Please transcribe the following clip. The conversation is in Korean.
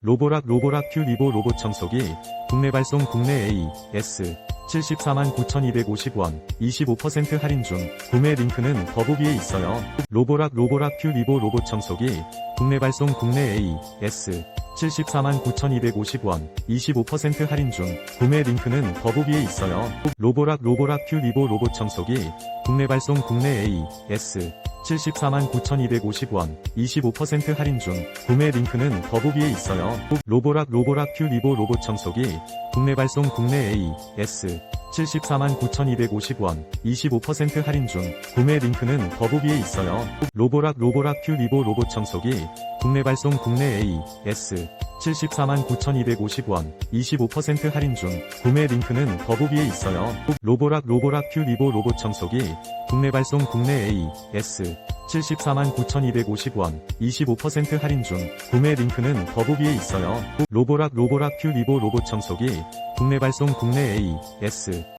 로보락 로보락 큐 리보 로봇 청소기 국내 발송 국내 A, S 74만 9,250원 25% 할인 중 구매 링크는 더보기에 있어요. 로보락 로보락 큐 리보 로봇 청소기 국내 발송 국내 A, S 74만 9,250원 25% 할인 중 구매 링크는 더보기에 있어요. 로보락 로보락 큐 리보 로봇 청소기 국내 발송 국내 A, S 74만 9,250원 25% 할인 중 구매 링크는 더보기에 있어요. 로보락 로보락 큐 리보 로봇 청소기 국내 발송 국내 A, S 74만 9,250원 25% 할인 중 구매 링크는 더보기에 있어요. 로보락 로보락 큐 리보 로봇 청소기 국내 발송 국내 A, S 74만 9,250원 25% 할인 중 구매 링크는 더보기에 있어요. 로보락 로보락 큐 리보 로봇 청소기 국내 발송 국내 A, S 74만 9,250원 25% 할인 중 구매 링크는 더보기에 있어요. 로보락 로보락 큐 리보 로봇 청소기 국내 발송 국내 A, S